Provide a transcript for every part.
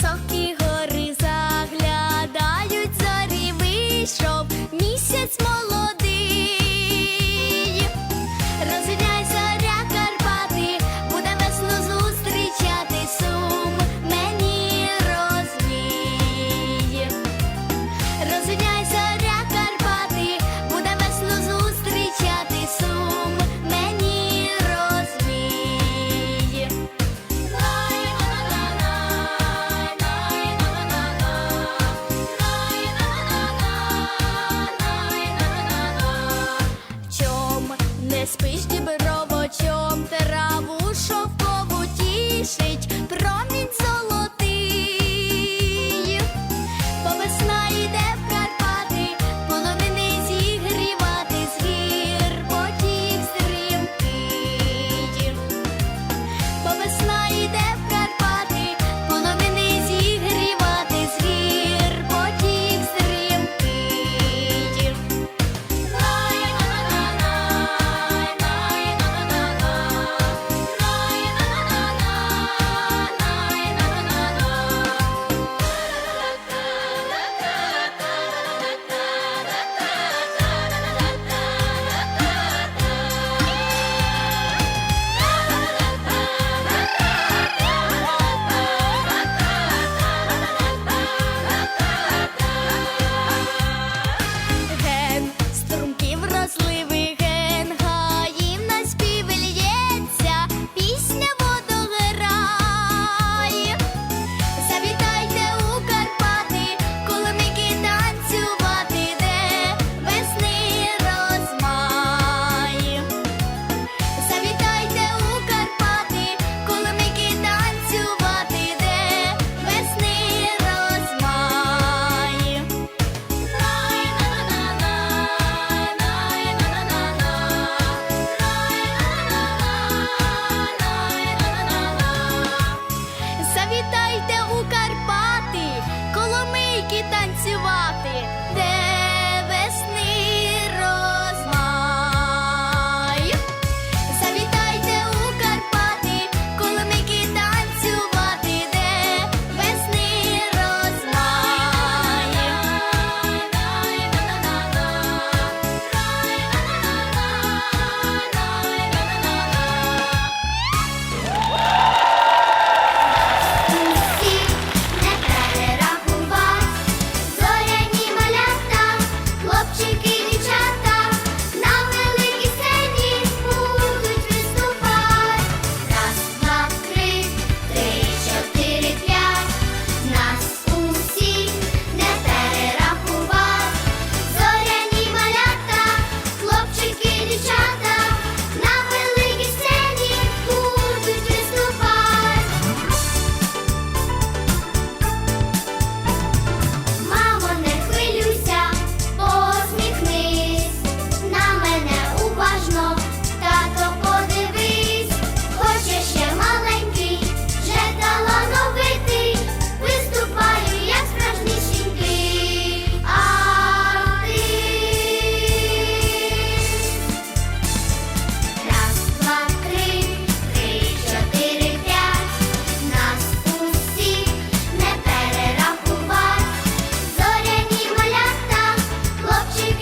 високі гори заглядають зорі вийшов місяць молодий.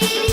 Baby